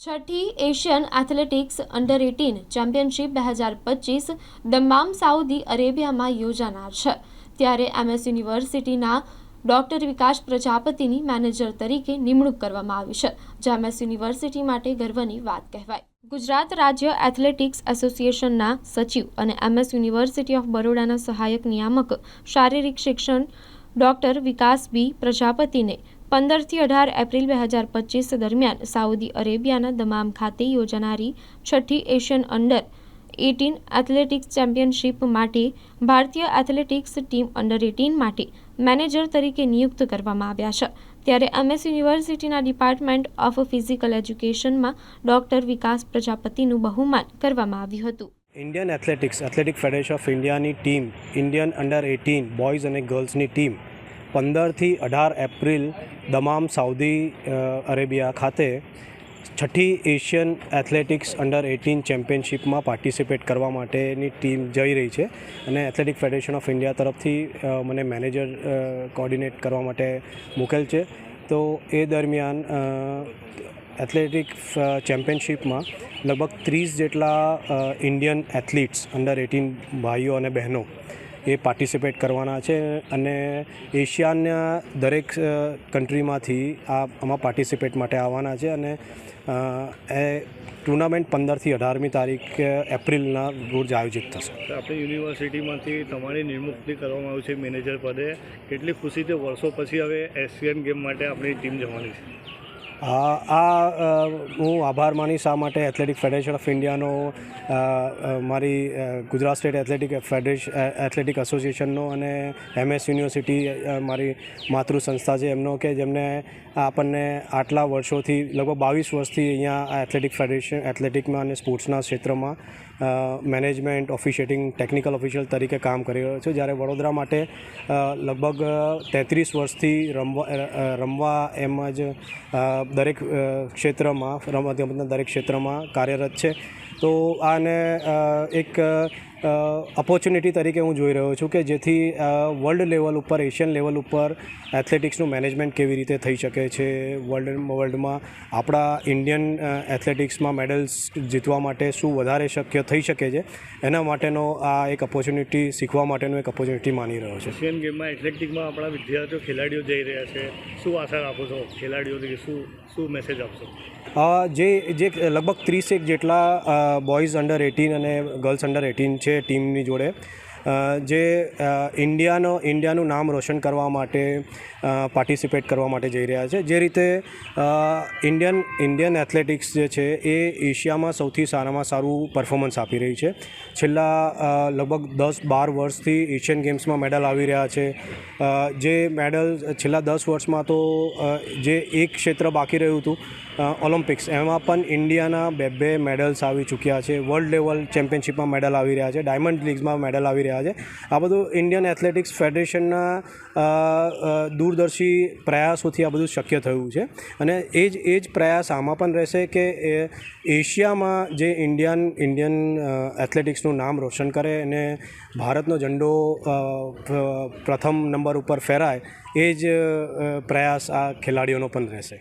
છઠ્ઠી Asian athletics under eighteen championship બે હજાર પચીસ દમામ સાઉદી અરેબિયામાં યોજાનાર છે. ત્યારે એમએસ યુનિવર્સિટીના ડોક્ટર વિકાસ પ્રજાપતિની મેનેજર તરીકે નિમણૂક કરવામાં આવી છે જે એમએસ યુનિવર્સિટી માટે ગર્વની વાત કહેવાય. ગુજરાત રાજ્ય એથ્લેટિક્સ એસોસિએશનના સચિવ અને એમએસ યુનિવર્સિટી ઓફ બરોડાના સહાયક નિયામક, શારીરિક શિક્ષણ ડોક્ટર વિકાસ બી પ્રજાપતિને પંદરથી અઢાર એપ્રિલ બે હજાર પચીસ દરમિયાન સાઉદી અરેબિયાના દમામ ખાતે યોજાનારી છઠ્ઠી Asian under eighteen athletics championship માટે ભારતીય એથ્લેટિક્સ ટીમ અંડર એટીન માટે મેનેજર તરીકે નિયુક્ત કરવામાં આવ્યા છે. ત્યારે એમએસ યુનિવર્સિટીના ડિપાર્ટમેન્ટ ઓફ ફિઝિકલ એજ્યુકેશનમાં ડોક્ટર વિકાસ પ્રજાપતિનું બહુમાન કરવામાં આવ્યું હતું. Indian athletics, athletic federation of ઇન્ડિયાની team, Indian under eighteen boys અને ગર્લ્સની ટીમ પંદરથી અઢાર એપ્રિલ દમામ સાઉદી અરેબિયા ખાતે છઠ્ઠી એશિયન એથ્લેટિક્સ અંડર એટીન ચેમ્પિયનશિપમાં પાર્ટિસિપેટ કરવા માટેની ટીમ જઈ રહી છે અને એથ્લેટિક ફેડરેશન ઓફ ઇન્ડિયા તરફથી મને મેનેજર કોર્ડિનેટ કરવા માટે મૂકેલ છે. તો એ દરમિયાન એથ્લેટિક ચેમ્પિયનશિપમાં લગભગ ત્રીસ જેટલા ઇન્ડિયન એથ્લીટ્સ અંડર એટીન ભાઈઓ અને બહેનો એ પાર્ટિસિપેટ કરવાના છે અને એશિયાના દરેક કન્ટ્રીમાંથી આ આમાં પાર્ટિસિપેટ માટે આવવાના છે અને એ ટુર્નામેન્ટ પંદરથી અઢારમી તારીખ એપ્રિલના રોજ આયોજિત થશે. આપણી યુનિવર્સિટીમાંથી તમારી નિમુક્તિ કરવામાં આવી છે મેનેજર પદે. કેટલી ખુશી છે? વર્ષો પછી હવે એશિયન ગેમ માટે આપણી ટીમ જવાની છે. આ હું આભાર માની શા માટે એથ્લેટિક ફેડરેશન ઓફ ઇન્ડિયાનો મારી Gujarat state athletic federation athletic એસોસિએશનનો અને એમએસ યુનિવર્સિટી મારી માતૃ સંસ્થા છે એમનો કે જેમને આપણને આટલા વર્ષોથી, લગભગ બાવીસ વર્ષથી અહીંયા આ એથ્લેટિક ફેડરેશન એથ્લેટિકમાં અને સ્પોર્ટ્સના ક્ષેત્રમાં મેનેજમેન્ટ ઓફિશિયેટિંગ ટેકનિકલ ઓફિશિયલ તરીકે કામ કરી રહ્યો છું. જ્યારે વડોદરા માટે લગભગ તેત્રીસ વર્ષથી રમવા રમવા એમ જ દરેક ક્ષેત્રમાં ક્ષેત્રમાં રમતગમતના દરેક ક્ષેત્રમાં કાર્યરત છે. તો આને એક ઓપોર્ચ્યુનિટી તરીકે હું જોઈ રહ્યો છું કે જેથી વર્લ્ડ લેવલ ઉપર એશિયન લેવલ ઉપર એથ્લેટિક્સનું મેનેજમેન્ટ કેવી રીતે થઈ શકે છે વર્લ્ડ વર્લ્ડમાં આપણા ઇન્ડિયન એથ્લેટિક્સમાં મેડલ્સ જીતવા માટે શું વધારે શક્ય થઈ શકે છે? એના માટેનો આ એક ઓપોર્ચ્યુનિટી શીખવા માટેનો એક ઓપોર્ચ્યુનિટી માની રહ્યો છે. એશિયન ગેમમાં એથ્લેટિકમાં આપણા વિદ્યાર્થીઓ, ખેલાડીઓ જઈ રહ્યા છે. શું આશા રાખો છો? ખેલાડીઓથી શું શું મેસેજ આપશો? જે જે લગભગ ત્રીસેક જેટલા બોયઝ અંડર એટીન અને ગર્લ્સ અંડર એટીન છે ટીમની જોડે. જે ઇન્ડિયાનો, ઇન્ડિયાનું નામ રોશન કરવા માટે પાર્ટિસિપેટ કરવા માટે જઈ રહ્યા છે. જે રીતે ઇન્ડિયન ઇન્ડિયન એથ્લેટિક્સ જે છે, એ એશિયામાં સૌથી સારામાં સારું પરફોર્મન્સ આપી રહી છે. છેલ્લા લગભગ દસ બાર વર્ષથી એશિયન ગેમ્સમાં મેડલ આવી રહ્યા છે. જે મેડલ છેલ્લા દસ વર્ષમાં તો જે એક ક્ષેત્ર બાકી રહ્યું હતું ઓલિમ્પિક્સ એમાં પણ ઇન્ડિયાના બે બે મેડલ્સ આવી ચૂક્યા છે. વર્લ્ડ લેવલ ચેમ્પિયનશિપમાં મેડલ આવી રહ્યા છે. ડાયમંડ લીગ્સમાં મેડલ આવી રહ્યા છે. આ બધું ઇન્ડિયન એથ્લેટિક્સ ફેડરેશનના દૂરદર્શી પ્રયાસોથી આ બધું શક્ય થયું છે. અને એ જ એ જ પ્રયાસ આમાં પણ રહેશે કે એશિયામાં જે ઇન્ડિયન ઇન્ડિયન એથ્લેટિક્સનું નામ રોશન કરે અને ભારતનો ઝંડો પ્રથમ નંબર ઉપર ફેરાય, એ જ પ્રયાસ આ ખેલાડીઓનો પણ રહેશે.